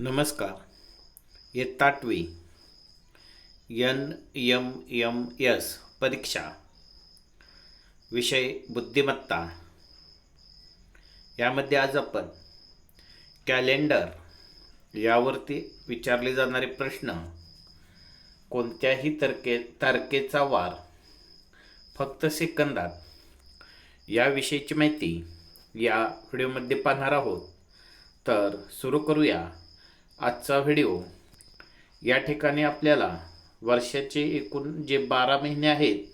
नमस्कार. इयत्ता आठवी एन एम एम एस परीक्षा. विषय बुद्धिमत्ता. यामध्ये आज आपण कॅलेंडर यावरती विचारले जाणारे प्रश्न कोणत्याही तारखे तारखेचा वार फक्त सेकंदात याविषयीची माहिती या व्हिडिओमध्ये पाहणार आहोत. तर सुरू करूया. आजचा व्हिडिओ. या ठिकाणी आपल्याला वर्षाचे एकूण जे बारा महिने आहेत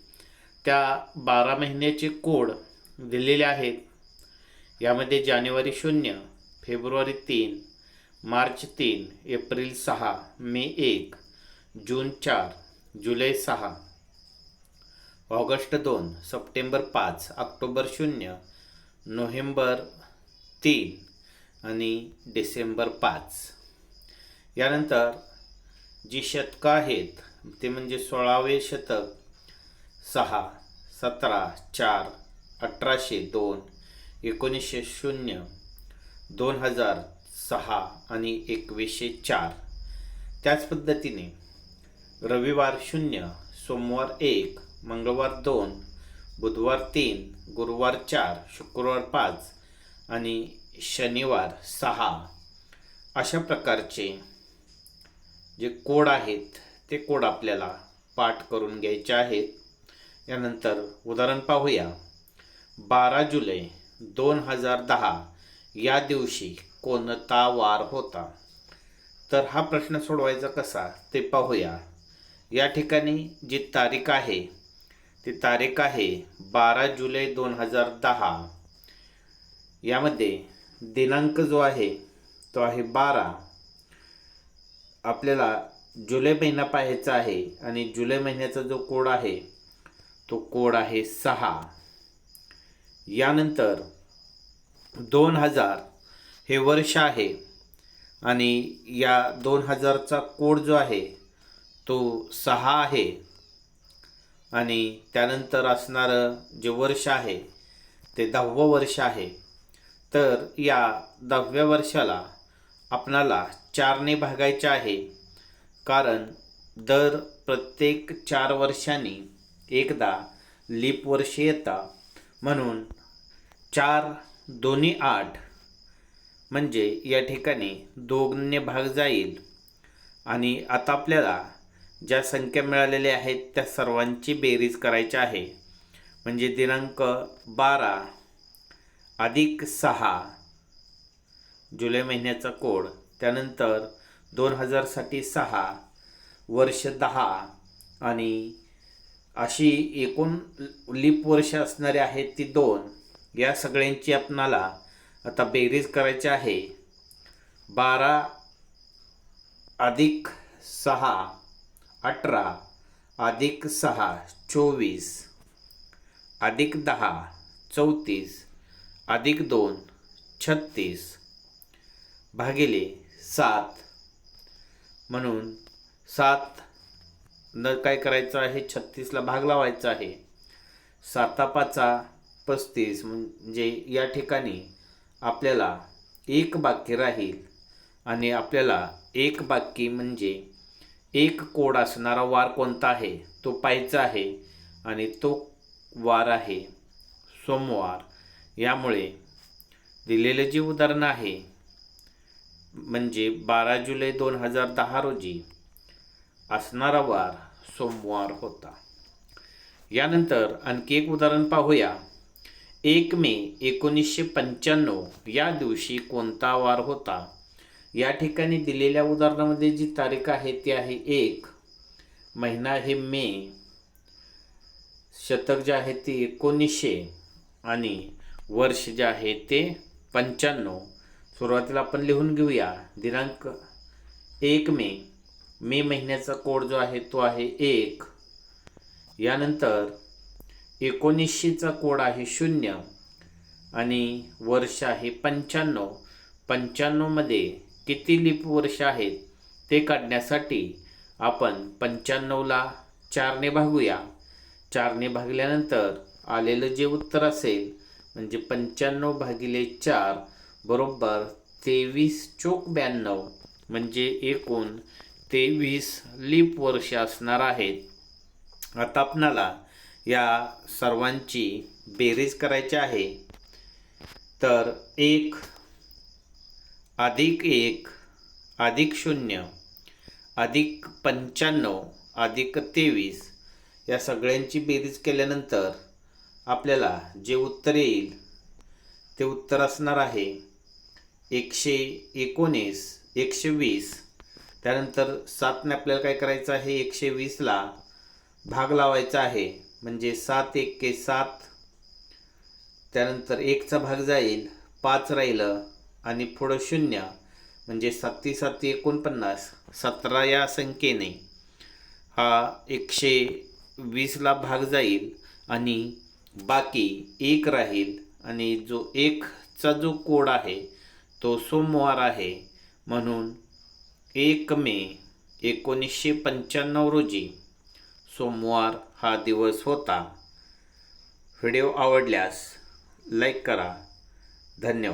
त्या बारा महिन्याचे कोड दिलेले आहेत. यामध्ये जानेवारी शून्य फेब्रुवारी तीन मार्च तीन एप्रिल सहा मे एक जून चार जुलै सहा ऑगस्ट दोन सप्टेंबर पाच ऑक्टोबर शून्य नोव्हेंबर तीन आणि डिसेंबर पाच. यानंतर जी शतकं आहेत ते म्हणजे सोळावे शतक सहा सतरा चार अठराशे दोन एकोणीसशे शून्य दोन हजार सहा आणि एकवीसशे चार. त्याच पद्धतीने रविवार शून्य सोमवार एक मंगळवार दोन बुधवार तीन गुरुवार चार शुक्रवार पाच आणि शनिवार सहा अशा प्रकारचे जे कोड आहेत ते कोड आपल्याला पाठ करून घ्यायचे आहेत. यानंतर उदाहरण पाहूया. बारा जुलै दोन हजार दहा या दिवशी कोणता वार होता? तर हा प्रश्न सोडवायचा कसा ते पाहूया. या ठिकाणी जी तारीख आहे ती तारीख आहे बारा जुलै दोन हजार दहा. यामध्ये दिनांक जो आहे तो आहे बारा. आपल्याला जुलै महिना पाहायचा आहे आणि जुलै महिन्याचा जो कोड आहे तो कोड आहे सहा. यानंतर दोन हजार हे वर्ष आहे आणि या दोन हजारचा कोड जो आहे तो सहा आहे. आणि त्यानंतर असणारं जे वर्ष आहे ते दहावं वर्ष आहे. तर या दहाव्या वर्षाला आपणाला चारने भागायचे आहे. कारण दर प्रत्येक चार वर्षांनी एकदा लीप वर्ष येतं. म्हणून चार दोन्ही आठ म्हणजे या ठिकाणी दोनने भाग जाईल. आणि आता आपल्याला ज्या संख्या मिळालेल्या आहेत त्या सर्वांची बेरीज करायची आहे. म्हणजे दिनांक बारा अधिक सहा जुलै महिन्याचा कोड त्यानंतर दोन हजारसाठी सहा वर्ष दहा आणि अशी एकूण लीप वर्ष असणारे आहेत ती दोन. या सगळ्यांची आपणाला आता बेरीज करायची आहे. बारा अधिक सहा अठरा अधिक सहा चोवीस अधिक दहा चौतीस अधिक दोन छत्तीस भागिले सात. म्हणून सात न काय करायचं आहे? छत्तीसला भाग लावायचा आहे. साता पाचा पस्तीस म्हणजे या ठिकाणी आपल्याला एक बाकी राहील आणि आपल्याला एक बाकी म्हणजे एक कोड असणारा वार कोणता आहे? तो पाहायचा आहे आणि तो वार आहे सोमवार. यामुळे दिलेलं जे उदाहरण आहे म्हणजे बारा जुलै दोन हजार दहा रोजी असणारा वार सोमवार होता. यानंतर आणखी एक उदाहरण पाहूया. एक मे एकोणीसशे पंच्याण्णव या दिवशी कोणता वार होता? या ठिकाणी दिलेल्या उदाहरणामध्ये जी तारीख आहे ती आहे एक. महिना आहे मे. शतक जे आहे ते एकोणीसशे आणि वर्ष जे आहे ते पंच्याण्णव. सुरुवातीला आपण लिहून घेऊया. दिनांक एक मे. मे महिन्याचा कोड जो आहे तो आहे एक. यानंतर एकोणीसशेचा कोड आहे शून्य आणि वर्ष आहे पंच्याण्णव. पंच्याण्णवमध्ये किती लिप वर्ष आहेत ते काढण्यासाठी आपण पंच्याण्णवला चारने भागूया. चारने भागल्यानंतर आलेलं जे उत्तर असेल म्हणजे पंच्याण्णव भागिले चार बरोबर तेवीस चोक ब्याण्णव म्हणजे एकूण तेवीस लीप वर्ष असणार आहेत. आता आपणाला या सर्वांची बेरीज करायची आहे. तर एक अधिक एक अधिक शून्य अधिक पंच्याण्णव अधिक तेवीस या सगळ्यांची बेरीज केल्यानंतर आपल्याला जे उत्तर येईल ते उत्तर असणार आहे. एकशे एकोणीस एकशे वीस. त्यानंतर सातने आपल्याला काय करायचं आहे? एकशे वीसला भाग लावायचा आहे. म्हणजे सात एक के सात. त्यानंतर एकचा भाग जाईल पाच राहिलं आणि पुढं शून्य. म्हणजे साती साती एकोणपन्नास सतरा या संख्येने. हा एकशे वीसला भाग जाईल आणि बाकी एक राहील आणि जो एकचा जो कोड आहे तो सोमवार आहे. म्हणून एक मे एकोणीसशे पंच्याण्णव रोजी सोमवार हा दिवस होता. व्हिडिओ आवडल्यास लाईक करा. धन्यवाद.